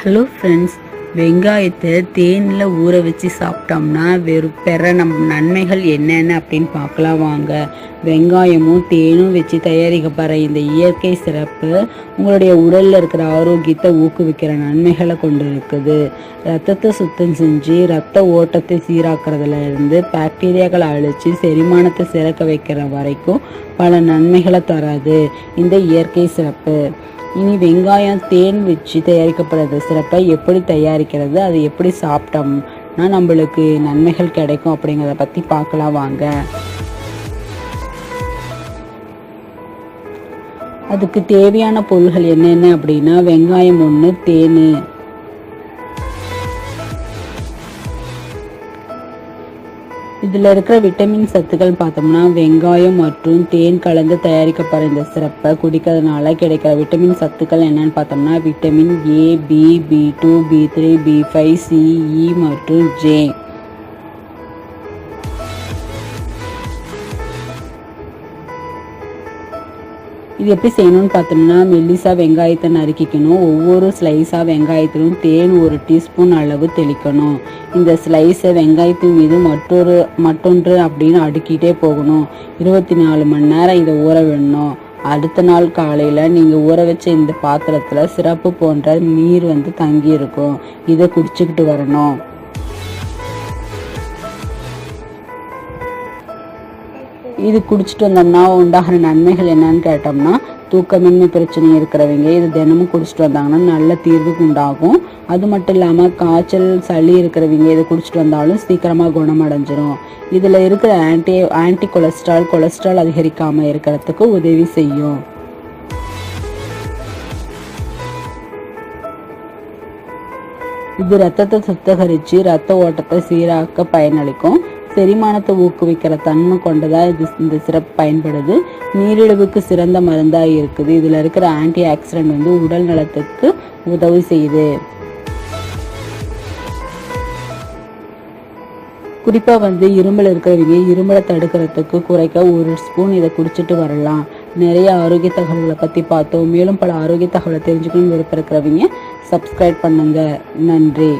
Hello friends வெங்காயத்தை தேனில் ஊற வச்சு சாப்பிட்டோம்னா வெறும் பெற நம் நன்மைகள் என்னென்ன அப்படின்னு பார்க்கலாம் வாங்க. வெங்காயமும் தேனும் வச்சு தயாரிக்கப்படுற இந்த இயற்கை சிறப்பு உங்களுடைய உடலில் இருக்கிற ஆரோக்கியத்தை ஊக்குவிக்கிற நன்மைகளை கொண்டு இருக்குது ரத்தத்தை சுத்தம் செஞ்சு ரத்த ஓட்டத்தை சீராக்கிறதுல இருந்து பாக்டீரியாக்களை அழித்து செரிமானத்தை சிறக்க வைக்கிற வரைக்கும் பல நன்மைகளை தராது. இந்த இயற்கை சிறப்பு. இனி வெங்காயம் தேன் வச்சு தயாரிக்கப்படுற சிறப்பை எப்படி தயாரிக்கிறது அது எப்படி சாப்பிட்டோம்னா நம்மளுக்கு நன்மைகள் கிடைக்கும் அப்படிங்கிறத பற்றி பார்க்கலாம் வாங்க. அதுக்கு தேவையான பொருள்கள் என்னென்ன அப்படின்னா வெங்காயம் ஒன்று தேன் இதில் இருக்கிற விட்டமின் சத்துக்கள் பார்த்தோம்னா வெங்காயம் மற்றும் தேன் கலந்து தயாரிக்கப்படுற இந்த சிறப்பை குடிக்கிறதுனால கிடைக்கிற விட்டமின் சத்துக்கள் என்னன்னு பார்த்தோம்னா vitamin A B B two B three B five C E மற்றும் ஜே இது எப்படி செய்யணும்னு பார்த்தோம்னா மெல்லிசாக வெங்காயத்தை நறுக்கிக்கணும். ஒவ்வொரு ஸ்லைஸாக வெங்காயத்திலும் தேன் ஒரு டீஸ்பூன் அளவு தெளிக்கணும். இந்த ஸ்லைஸை வெங்காயத்தின் மீது மற்றொரு மற்றொன்று அப்படின்னு அடுக்கிட்டே போகணும். இருபத்தி நாலு மணி நேரம் இதை ஊற விடணும். அடுத்த நாள் காலையில் நீங்கள் ஊற வச்ச இந்த பாத்திரத்தில் சிறப்பு போன்ற நீர் வந்து தங்கியிருக்கும். இதை குடிச்சுக்கிட்டு வரணும். இது குடிச்சிட்டு வந்தோம்னா உண்டாகிற நன்மைகள் என்னன்னு கேட்டோம்னா தூக்கமின்மை பிரச்சனை இருக்கிறவங்க இது தினமும் குடிச்சிட்டு வந்தாங்கன்னா நல்ல தீர்வுக்கு உண்டாகும். அது மட்டும் இல்லாமல் காய்ச்சல் சளி இருக்கிறவங்க இதை குடிச்சிட்டு வந்தாலும் சீக்கிரமாக குணமடைஞ்சிரும். இதில் இருக்கிற ஆன்டி ஆன்டி கொலஸ்ட்ரால் கொலஸ்ட்ரால் அதிகரிக்காமல் இருக்கிறதுக்கு உதவி செய்யும். இது ரத்தத்தை சுத்திகரித்து ரத்த ஓட்டத்தை சீராக்க பயனளிக்கும். செரிமானத்தை ஊக்குவிக்கிற தன்மை கொண்டதா இது இந்த சிறப்பு பயன்படுது. நீரிழிவுக்கு சிறந்த மருந்தாக இருக்குது. இதில் இருக்கிற ஆன்டி ஆக்சிடென்ட் வந்து உடல் நலத்துக்கு உதவி செய்யுது. குறிப்பாக வந்து இருமல் இருக்கிறவங்க இருமலை தடுக்கிறதுக்கு குறைக்க ஒரு ஸ்பூன் இதை குடிச்சிட்டு வரலாம். நிறைய ஆரோக்கிய தகவல்களை பற்றி பார்த்தோம். மேலும் பல ஆரோக்கிய தகவலை தெரிஞ்சுக்கணும் விருப்பம் இருக்கிறவங்க சப்ஸ்கிரைப் பண்ணுங்க. நன்றி.